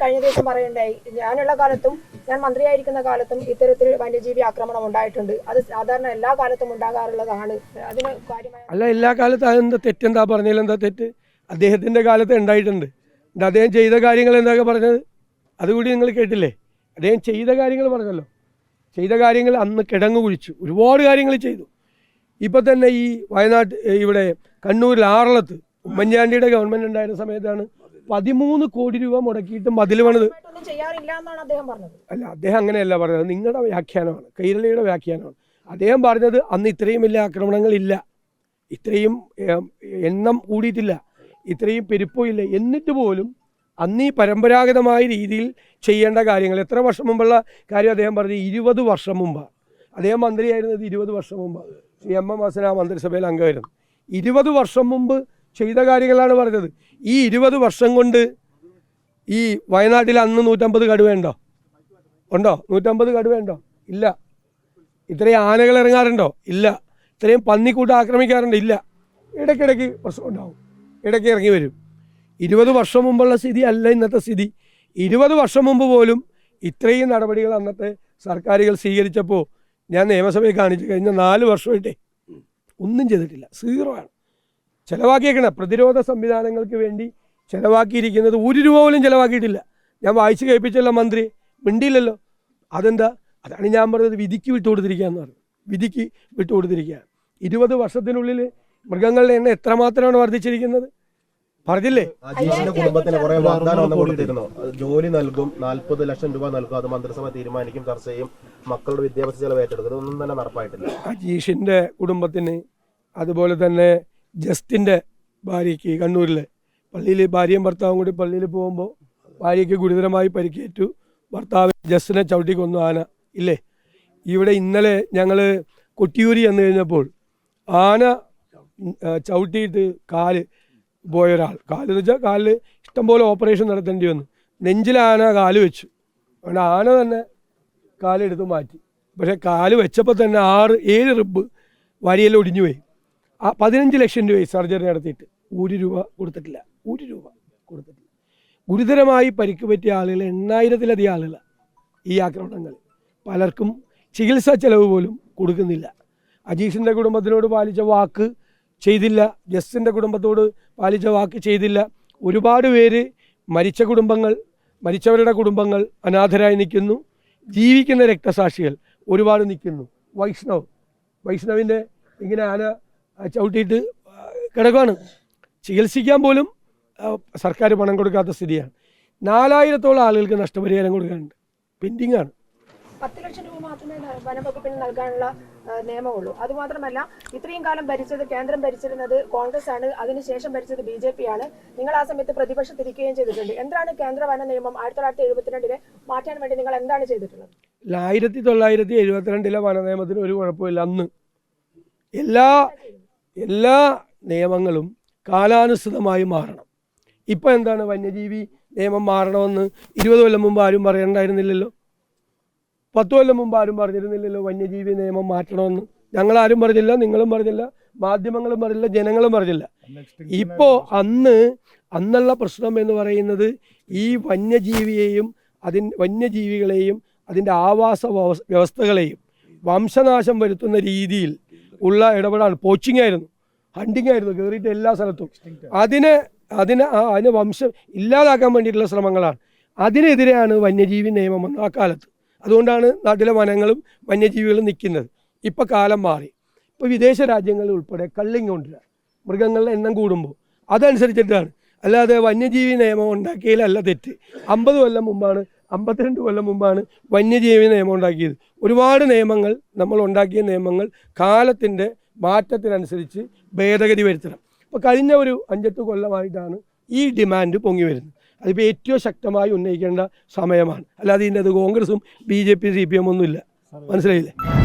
കഴിഞ്ഞ ദിവസം പറയണ്ടായി ഞാനുള്ള കാലത്തും ഞാൻ മന്ത്രിയായിരിക്കുന്ന കാലത്തും ഇത്തരത്തിൽ വന്യജീവി ആക്രമണം ഉണ്ടായിട്ടുണ്ട്. അത് സാധാരണ എല്ലാ കാലത്തും ഉണ്ടാകാറുള്ളതാണ്. അതിന് കാര്യമായ അല്ല എല്ലാ കാലത്തും അതെന്താ തെറ്റെന്താ പറഞ്ഞതിൽ എന്താ തെറ്റ്? അദ്ദേഹത്തിന്റെ കാലത്ത് ഉണ്ടായിട്ടുണ്ട്. അദ്ദേഹം ചെയ്ത കാര്യങ്ങൾ എന്താ പറഞ്ഞത്? അതുകൂടി നിങ്ങൾ കേട്ടില്ലേ? അദ്ദേഹം ചെയ്ത കാര്യങ്ങൾ പറഞ്ഞല്ലോ. ചെയ്ത കാര്യങ്ങൾ അന്ന് കിടങ്ങ് കുഴിച്ചു. ഒരുപാട് കാര്യങ്ങൾ ചെയ്തു. ഇപ്പം തന്നെ ഈ വയനാട്ട് ഇവിടെ കണ്ണൂരിൽ ആറളത്ത് ഉമ്മൻചാണ്ടിയുടെ ഗവൺമെന്റ് ഉണ്ടായിരുന്ന സമയത്താണ് പതിമൂന്ന് കോടി രൂപ മുടക്കിയിട്ട് മതിൽ പണിത് അല്ല അദ്ദേഹം അങ്ങനെയല്ല പറഞ്ഞത്. നിങ്ങളുടെ വ്യാഖ്യാനമാണ്. കൈരളിയുടെ വ്യാഖ്യാനമാണ്. അദ്ദേഹം പറഞ്ഞത് അന്ന് ഇത്രയും വലിയ ആക്രമണങ്ങളില്ല ഇത്രയും എണ്ണം കൂടിയിട്ടില്ല. ഇത്രയും പെരുപ്പമില്ല ഇല്ല. എന്നിട്ട് പോലും അന്ന് ഈ പരമ്പരാഗതമായ രീതിയിൽ ചെയ്യേണ്ട കാര്യങ്ങൾ എത്ര വർഷം മുമ്പുള്ള കാര്യം അദ്ദേഹം പറഞ്ഞു ഇരുപത് വർഷം മുമ്പാണ് അദ്ദേഹം മന്ത്രിയായിരുന്നത് ഇരുപത് വർഷം മുമ്പ്. ശ്രീ എം എം ഹസന മന്ത്രിസഭയിൽ അംഗമായിരുന്നു. ഇരുപത് വർഷം മുമ്പ് ചെയ്ത കാര്യങ്ങളാണ് പറഞ്ഞത്. ഈ ഇരുപത് വർഷം കൊണ്ട് ഈ വയനാട്ടിൽ അന്ന് നൂറ്റമ്പത് കടുവയുണ്ടോ ഉണ്ടോ? നൂറ്റമ്പത് കടുവയുണ്ടോ ഇല്ല. ഇത്രയും ആനകൾ ഇറങ്ങാറുണ്ടോ? ഇല്ല. ഇത്രയും പന്നിക്കൂട്ട് ആക്രമിക്കാറുണ്ടോ? ഇല്ല. ഇടയ്ക്കിടയ്ക്ക് പ്രശ്നം ഉണ്ടാവും. ഇടയ്ക്ക് ഇറങ്ങി വരും. ഇരുപത് വർഷം മുമ്പുള്ള സ്ഥിതി അല്ല ഇന്നത്തെ സ്ഥിതി. ഇരുപത് വർഷം മുമ്പ് പോലും ഇത്രയും നടപടികൾ അന്നത്തെ സർക്കാരുകൾ സ്വീകരിച്ചപ്പോൾ ഞാൻ നിയമസഭയിൽ കാണിച്ചു കഴിഞ്ഞ നാല് വർഷമായിട്ടേ ഒന്നും ചെയ്തിട്ടില്ല. സീറോ ആണ്. ചിലവാക്കിയേക്കണ. പ്രതിരോധ സംവിധാനങ്ങൾക്ക് വേണ്ടി ചിലവാക്കിയിരിക്കുന്നത് ഒരു രൂപ പോലും ചിലവാക്കിയിട്ടില്ല. ഞാൻ വായിച്ച് കേൾപ്പിച്ചല്ലോ മന്ത്രി. മിണ്ടിയില്ലല്ലോ. അതെന്താ? അതാണ് ഞാൻ പറഞ്ഞത്. വിധിക്ക് വിട്ടുകൊടുത്തിരിക്കുക എന്ന് പറഞ്ഞു. വിധിക്ക് വിട്ടുകൊടുത്തിരിക്കുക ഇരുപത് വർഷത്തിനുള്ളിൽ മൃഗങ്ങളുടെ എണ്ണം എത്രമാത്രമാണ് വർദ്ധിച്ചിരിക്കുന്നത്? പറഞ്ഞില്ലേ? അജീഷിന്റെ കുടുംബത്തിന് കുറെ വാഗ്ദാനം കൊടുത്തിരുന്നു. ജോലി നൽകും നാൽപ്പത് ലക്ഷം രൂപ നൽകും. അത് മന്ത്രിസഭ തീരുമാനിക്കും ചർച്ച ചെയ്യും. മക്കളുടെ വിദ്യാഭ്യാസ ചെലവ് ഏറ്റെടുക്കും ഒന്നും തന്നെ നടപ്പായിട്ടില്ല. അജീഷിന്റെ കുടുംബത്തിന് അതുപോലെ തന്നെ ജസ്റ്റിന്റെ ഭാര്യയ്ക്ക് കണ്ണൂരിലെ പള്ളിയിൽ ഭാര്യയും ഭർത്താവും കൂടി പള്ളിയിൽ പോകുമ്പോൾ ഭാര്യയ്ക്ക് ഗുരുതരമായി പരിക്കേറ്റു. ഭർത്താവ് ജസ്റ്റിനെ ചവിട്ടി കൊന്നു. ആന ഇല്ലേ? ഇവിടെ ഇന്നലെ ഞങ്ങൾ കൊട്ടിയൂരി എന്ന് കഴിഞ്ഞപ്പോൾ ആന ചവിട്ടിയിട്ട് കാൽ പോയ ഒരാൾ കാൽ എന്ന് വെച്ചാൽ കാലിൽ ഇഷ്ടംപോലെ ഓപ്പറേഷൻ നടത്തേണ്ടി വന്നു. നെഞ്ചിൽ ആന കാൽ വെച്ചു. അതുകൊണ്ട് ആന തന്നെ കാലെടുത്ത് മാറ്റി. പക്ഷേ കാൽ വെച്ചപ്പോൾ തന്നെ ആറ് ഏഴ് റിബ് വരിയെല്ലാം ഒടിഞ്ഞു പോയി. ആ പതിനഞ്ച് ലക്ഷം രൂപയായി സർജറി നടത്തിയിട്ട് ഒരു രൂപ കൊടുത്തിട്ടില്ല. ഒരു രൂപ കൊടുത്തിട്ടില്ല. ഗുരുതരമായി പരിക്ക് പറ്റിയ ആളുകൾ എണ്ണായിരത്തിലധികം ആളുകൾ ഈ ആക്രമണങ്ങൾ. പലർക്കും ചികിത്സാ ചെലവ് പോലും കൊടുക്കുന്നില്ല. അജീഷിന്റെ കുടുംബത്തിനോട് പാലിച്ച വാക്ക് ചെയ്തില്ല. ജസ്റ്റിന്റെ കുടുംബത്തോട് പാലിച്ച വാക്ക് ചെയ്തില്ല. ഒരുപാട് പേര് മരിച്ച കുടുംബങ്ങൾ മരിച്ചവരുടെ കുടുംബങ്ങൾ അനാഥരായി നിൽക്കുന്നു. ജീവിക്കുന്ന രക്തസാക്ഷികൾ ഒരുപാട് നിൽക്കുന്നു. വൈഷ്ണവ്. വൈഷ്ണവിന്റെ ഇങ്ങനെ ആന ചവിട്ടിയിട്ട് കിടക്കുകയാണ് ചികിത്സിക്കാൻ പോലും സർക്കാർ പണം കൊടുക്കാത്ത സ്ഥിതിയാണ്. നാലായിരത്തോളം ആളുകൾക്ക് നഷ്ടപരിഹാരം കൊടുക്കാനുണ്ട്. പെൻഡിങ് ആണ്. പത്ത് ലക്ഷം രൂപ മാത്രമേ വനംവകുപ്പിന് നൽകാനുള്ള നിയമമുള്ളൂ. അതുമാത്രമല്ല ഇത്രയും കാലം ഭരിച്ചത് കേന്ദ്രം ഭരിച്ചിരുന്നത് കോൺഗ്രസ് ആണ് അതിനുശേഷം ഭരിച്ചത് ബി ജെ പി ആണ് നിങ്ങൾ ആ സമയത്ത് പ്രതിപക്ഷത്തിരിക്കുകയും ചെയ്തിട്ടുണ്ട്. എന്താണ് കേന്ദ്ര വന നിയമം ആയിരത്തി തൊള്ളായിരത്തി എഴുപത്തിരണ്ടിലെ മാറ്റാൻ വേണ്ടി നിങ്ങൾ എന്താണ് ചെയ്തിട്ടുള്ളത്? ആയിരത്തി തൊള്ളായിരത്തി എഴുപത്തിരണ്ടിലെ വനനിയമത്തിന് ഒരു കുഴപ്പമില്ല അന്ന് എല്ലാ എല്ലാ നിയമങ്ങളും കാലാനുസൃതമായി മാറണം. ഇപ്പം എന്താണ് വന്യജീവി നിയമം മാറണമെന്ന് ഇരുപത് കൊല്ലം മുമ്പ് ആരും പറയണ്ടായിരുന്നില്ലല്ലോ? പത്ത് കൊല്ലം മുമ്പ് ആരും പറഞ്ഞിരുന്നില്ലല്ലോ വന്യജീവി നിയമം മാറ്റണമെന്ന്? ഞങ്ങളാരും പറഞ്ഞില്ല നിങ്ങളും പറഞ്ഞില്ല മാധ്യമങ്ങളും പറഞ്ഞില്ല ജനങ്ങളും പറഞ്ഞില്ല. ഇപ്പോൾ അന്ന് അന്നുള്ള പ്രശ്നം എന്ന് പറയുന്നത് ഈ വന്യജീവിയെയും അതിൻ വന്യജീവികളെയും അതിന്റെ ആവാസ വ്യവസ്- വ്യവസ്ഥകളെയും വംശനാശം വരുത്തുന്ന രീതിയിൽ ഉള്ള ഇടപെടാണ്. പോച്ചിങ് ആയിരുന്നു. ഹണ്ടിങ് ആയിരുന്നു. കയറിയിട്ട് എല്ലാ സ്ഥലത്തും. അതിന് അതിന് ആ- അതിന് വംശം ഇല്ലാതാക്കാൻ വേണ്ടിയിട്ടുള്ള ശ്രമങ്ങളാണ്. അതിനെതിരെയാണ് വന്യജീവി നിയമം വന്നത് ആ കാലത്ത്. അതുകൊണ്ടാണ് നാട്ടിലെ വനങ്ങളും വന്യജീവികളും നിൽക്കുന്നത്. ഇപ്പോൾ കാലം മാറി. ഇപ്പോൾ വിദേശ രാജ്യങ്ങളിൽ ഉൾപ്പെടെ കള്ളിങ് കൊണ്ടുവരാം മൃഗങ്ങളുടെ എണ്ണം കൂടുമ്പോൾ. അതനുസരിച്ചിട്ടാണ്. അല്ലാതെ വന്യജീവി നിയമം ഉണ്ടാക്കിയതിലല്ല തെറ്റ്. അമ്പത് കൊല്ലം മുമ്പാണ് അമ്പത്തിരണ്ട് കൊല്ലം മുമ്പാണ് വന്യജീവി നിയമം ഉണ്ടാക്കിയത്. ഒരുപാട് നിയമങ്ങൾ നമ്മൾ ഉണ്ടാക്കിയ നിയമങ്ങൾ കാലത്തിന്റെ മാറ്റത്തിനനുസരിച്ച് ഭേദഗതി വരുത്തണം. അപ്പോൾ കഴിഞ്ഞ ഒരു അഞ്ചെട്ട് കൊല്ലമായിട്ടാണ് ഈ ഡിമാൻഡ് പൊങ്ങി വരുന്നത്. അതിപ്പോൾ ഏറ്റവും ശക്തമായി ഉന്നയിക്കേണ്ട സമയമാണ്. അല്ലാതെ ഇതിന്റെ അത് കോൺഗ്രസും B J P C P M ഒന്നുമില്ല. മനസ്സിലായില്ലേ?